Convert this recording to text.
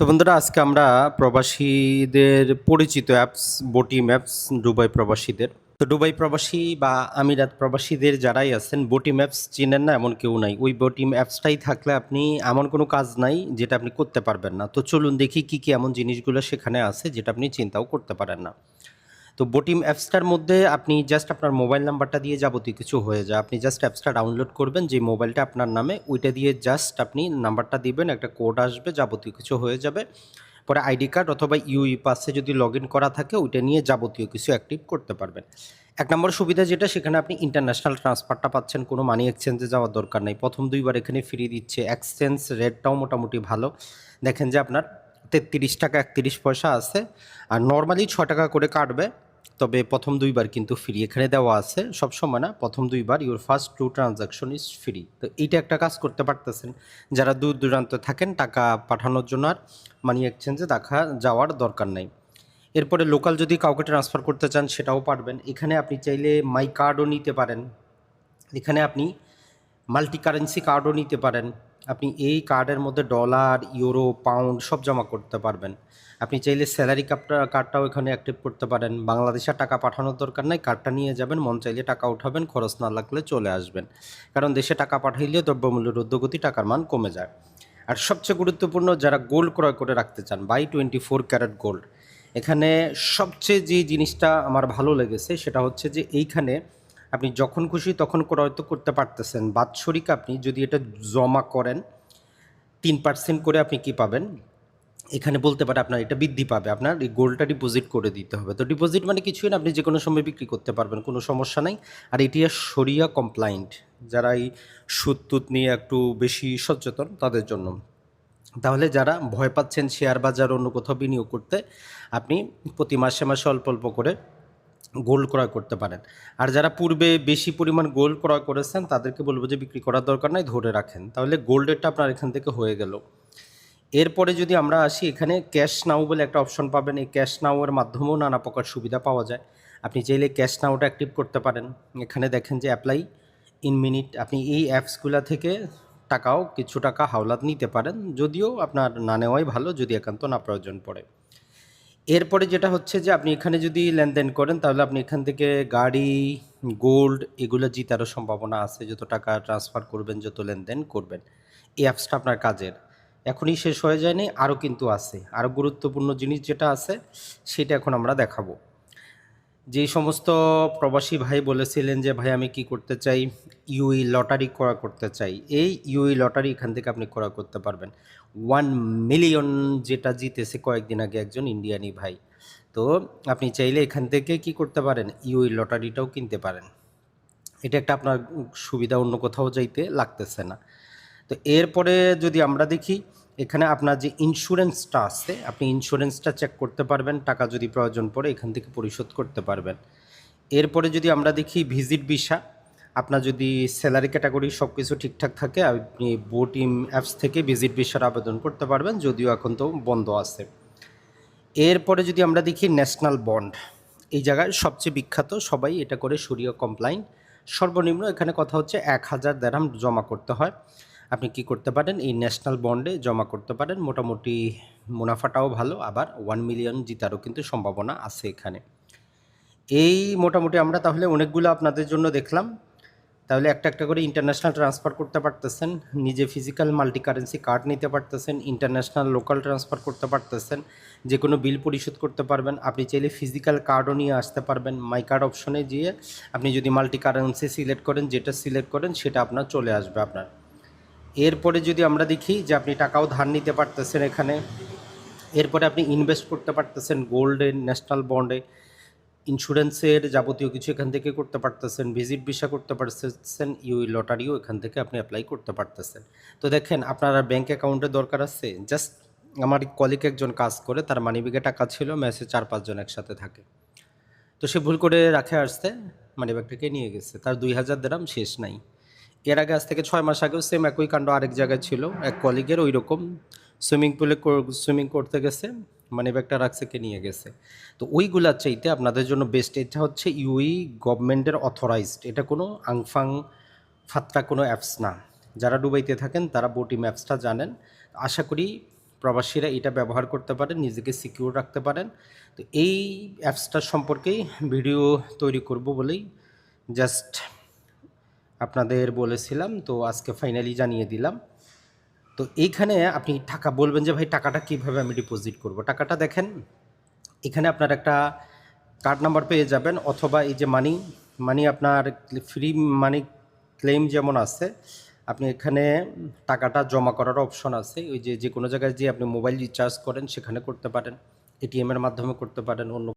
তো বন্ধুরা, আজকে আমরা প্রবাসীদের পরিচিত অ্যাপস বোটিম অ্যাপস দুবাই প্রবাসীদের। তো দুবাই প্রবাসী বা আমিরাত প্রবাসীদের যারাই আছেন বোটিম অ্যাপস চিনেন না এমন কেউ নাই। ওই বোটিম অ্যাপসটাই থাকলে আপনি এমন কোনো কাজ নাই যেটা আপনি করতে পারবেন না। তো চলুন দেখি কি কি এমন জিনিসগুলো সেখানে আছে যেটা আপনি চিন্তাও করতে পারেন না। তো বোটিম অ্যাপসটার মধ্যে আপনি জাস্ট আপনার মোবাইল নাম্বারটা দিয়ে যাবতীয় কিছু হয়ে যায়। আপনি জাস্ট অ্যাপসটা ডাউনলোড করবেন যে মোবাইলটা আপনার নামে, ওইটা দিয়ে জাস্ট আপনি নাম্বারটা দিবেন, একটা কোড আসবে, যাবতীয় কিছু হয়ে যাবে। পরে আইডি কার্ড অথবা ইউই পাসে যদি লগ করা থাকে, ওইটা নিয়ে যাবতীয় কিছু অ্যাক্টিভ করতে পারবেন। এক নম্বর সুবিধা যেটা, সেখানে আপনি ইন্টারন্যাশনাল ট্রান্সফারটা পাচ্ছেন, কোনো মানি এক্সচেঞ্জে যাওয়ার দরকার নেই। প্রথম দুইবার এখানে ফ্রি দিচ্ছে। এক্সচেঞ্জ রেটটাও মোটামুটি ভালো। দেখেন যে আপনার তেত্রিশ টাকা একত্রিশ পয়সা আছে। আর নর্মালি ছ টাকা করে কাটবে, তবে প্রথম দুইবার কিন্তু ফ্রি এখানে দেওয়া আছে, সব সময় না, প্রথম দুইবার your first two transaction is free তো এইটা একটা কাজ করতে পারতেছেন। যারা দূর দূরান্ত থাকেন, টাকা পাঠানোর জন্য আর মানি এক্সচেঞ্জে দেখা যাওয়ার দরকার নেই। এরপরে লোকাল যদি কাউকে ট্রান্সফার করতে চান, সেটাও পারবেন। এখানে আপনি চাইলে মাই কার্ডও নিতে পারেন। এখানে আপনি মাল্টি কারেন্সি কার্ডও নিতে পারেন। আপনি এই কার্ডের মধ্যে ডলার ইউরো পাউন্ড সব জমা করতে পারবেন। আপনি চাইলে স্যালারি কার্ডটা কার্ডটাও এখানে অ্যাক্টিভ করতে পারেন। বাংলাদেশে টাকা পাঠানোর দরকার নাই কার্ডটা নিয়ে যাবেন, মন চাইলে টাকা উঠাবেন, খরচ না লাগলে চলে আসবেন। কারণ দেশে টাকা পাঠাইলে দ্রব্যমূল্যের ঊর্ধ্বগতি টাকার মান কমে যায়। আর সবচেয়ে গুরুত্বপূর্ণ, যারা গোল্ড ক্রয় করে রাখতে চান buy twenty four carat gold এখানে সবচেয়ে যে জিনিসটা আমার ভালো লেগেছে, সেটা হচ্ছে যে এইখানে আপনি যখন খুশি তখন ক্রয় তো করতে পারতেছেন। বাৎসরিক আপনি যদি এটা জমা করেন, তিন পার্সেন্ট করে আপনি কি পাবেন? এখানে বলতে পারে আপনার এটা বৃদ্ধি পাবে। আপনার এই গোল্ডটা ডিপোজিট করে দিতে হবে। তো ডিপোজিট মানে কিছুই না, আপনি যে কোনো সময় বিক্রি করতে পারবেন, কোনো সমস্যা নাই। আর এটি সরিয়া কমপ্লাইন্ট যারা এই সুদ নিয়ে একটু বেশি সচেতন, তাদের জন্য। তাহলে যারা ভয় পাচ্ছেন শেয়ার বাজার অন্য কোথাও বিনিয়োগ করতে, আপনি প্রতি মাসে মাসে অল্প অল্প করে গোল্ড ক্রয় করতে পারেন। আর যারা পূর্বে বেশি পরিমাণ গোল্ড ক্রয় করেছেন, তাদেরকে বলব যে বিক্রি করার দরকার নাই, ধরে রাখেন। তাহলে গোল্ডেরটা আপনার এখান থেকে হয়ে গেল। এরপরে যদি আমরা আসি, এখানে ক্যাশ নাও বলে একটা অপশন পাবেন। এই ক্যাশ নাওয়ের মাধ্যমেও নানা প্রকার সুবিধা পাওয়া যায়। আপনি চাইলে ক্যাশ নাওটা অ্যাক্টিভ করতে পারেন। এখানে দেখেন যে অ্যাপ্লাই ইন মিনিট। আপনি এই অ্যাপসগুলা থেকে টাকাও, কিছু টাকা হাওলাত নিতে পারেন। যদিও আপনার না নেওয়াই ভালো, যদি একান্ত না প্রয়োজন পড়ে। এরপরে যেটা হচ্ছে যে আপনি এখানে যদি লেনদেন করেন, তাহলে আপনি এখান থেকে গাড়ি, গোল্ড এগুলো জিতারও সম্ভাবনা আছে। যত টাকা ট্রান্সফার করবেন, যত লেনদেন করবেন, এই অ্যাপসটা আপনার কাজের। এখনই শেষ হয়ে যায়নি, আরও কিন্তু আছে। আরও গুরুত্বপূর্ণ জিনিস যেটা আছে, সেটা এখন আমরা দেখাবো। যেই সমস্ত প্রবাসী ভাই বলেছিলেন যে, ভাই, আমি কি করতে চাই? ইউই লটারি করা করতে চাই। এই ইউই লটারি এখান থেকে আপনি করা করতে পারবেন। ওয়ান মিলিয়ন যেটা জিতেছে কয়েকদিন আগে একজন ইন্ডিয়ানি ভাই। তো আপনি চাইলে এখান থেকে কি করতে পারেন? ইউই লটারিটাও কিনতে পারেন। এটা একটা আপনার সুবিধা, অন্য কোথাও যাইতে লাগতেছে না। তো এরপরে যদি আমরা দেখি এখানে আপনার যে ইন্স্যুরেন্সটা আছে, আপনি ইন্স্যুরেন্সটা চেক করতে পারবেন, টাকা যদি প্রয়োজন পড়ে, এখান থেকে পরিশোধ করতে পারবেন। এরপরে যদি আমরা দেখি ভিজিট ভিসা আপনার যদি স্যালারি ক্যাটাগরি সব কিছু ঠিকঠাক থাকে, আপনি বোটিম অ্যাপস থেকে ভিজিট ভিসার আবেদন করতে পারবেন, যদিও এখন তো বন্ধ আছে। এরপরে যদি আমরা দেখি ন্যাশনাল বন্ড এই জায়গায় সবচেয়ে বিখ্যাত, সবাই এটা করে সরিয়ে কমপ্লাইন সর্বনিম্ন এখানে কথা হচ্ছে এক হাজার দেড়াম জমা করতে হয়। আপনি কি করতে পারেন? এই ন্যাশনাল বন্ডে জমা করতে পারেন। মোটামুটি মুনাফাটাও ভালো, আবার ওয়ান মিলিয়ন জিতারও কিন্তু সম্ভাবনা আছে এখানে। এই মোটামুটি আমরা তাহলে অনেকগুলো আপনাদের জন্য দেখলাম। তাহলে একটা একটা করে ইন্টারন্যাশনাল ট্রান্সফার করতে পারতেছেন, নিজে ফিজিক্যাল মাল্টি কারেন্সি কার্ড নিতে পারতেছেন ইন্টারন্যাশনাল লোকাল ট্রান্সফার করতে পারতেছেন যে কোনো বিল পরিশোধ করতে পারবেন, আপনি চাইলে ফিজিক্যাল কার্ডও নিয়ে আসতে পারবেন মাই কার্ড অপশনে গিয়ে আপনি যদি মাল্টি কারেন্সি সিলেক্ট করেন, যেটা সিলেক্ট করেন, সেটা আপনার চলে আসবে আপনার। এরপরে যদি আমরা দেখি যে আপনি টাকাও ধার নিতে পারতেছেন এখানে, এরপরে আপনি ইনভেস্ট করতে পারতেছেন গোল্ডে ন্যাশনাল বন্ডে ইন্স্যুরেন্সের যাবতীয় কিছু এখান থেকে করতে পারতেছেন ভিজিট ভিসা করতে পারতেছেন ইউই লটারিও এখান থেকে আপনি অ্যাপ্লাই করতে পারতেছেন। তো দেখেন, আপনার ব্যাঙ্ক অ্যাকাউন্টের দরকার আছে? জাস্ট আমার কলিগ একজন কাজ করে, তার মানিব্যাগে টাকা ছিল মেসে চার পাঁচজন একসাথে থাকে। তো সে ভুল করে রাখে আসতে মানিব্যাগটাকে নিয়ে গেছে। তার দুই হাজার দেরাম শেষ নাই। এর আগে আজ থেকে ছয় মাস আগেও সেম একই কাণ্ড আরেক জায়গায় ছিল, এক কলিগের ওই রকম সুইমিং পুলে সুইমিং করতে গেছে মানি ব্যাগটা রাখছে, কে নিয়ে গেছে। তো ওইগুলার চাইতে আপনাদের জন্য বেস্ট এটা হচ্ছে ইউই গভর্নমেন্টের অথরাইজড এটা কোনো আংফাং ফাত্রা কোনো অ্যাপস না। যারা ডুবাইতে থাকেন, তারা বোটিম অ্যাপসটা জানেন। আশা করি প্রবাসীরা এটা ব্যবহার করতে পারেন, নিজেকে সিকিউর রাখতে পারেন। তো এই অ্যাপসটা সম্পর্কেই ভিডিও তৈরি করব বলেই জাস্ট আপনাদের বলেছিলাম, তো আজকে ফাইনালি জানিয়ে দিলাম। তো এইখানে আপনি টাকা বলবেন যে, ভাই, টাকাটা কীভাবে আমি ডিপোজিট করব? টাকাটা দেখেন, এখানে আপনার একটা কার্ড নাম্বার পেয়ে যাবেন, অথবা এই যে মানি মানি আপনার ফ্রি মানি ক্লেম যেমন আছে, আপনি এখানে টাকাটা জমা করার অপশন আছে। ওই যে যে কোনো জায়গায় যে আপনি মোবাইল রিচার্জ করেন, সেখানে করতে পারেন এটিএমের মাধ্যমে করতে পারেন, অন্য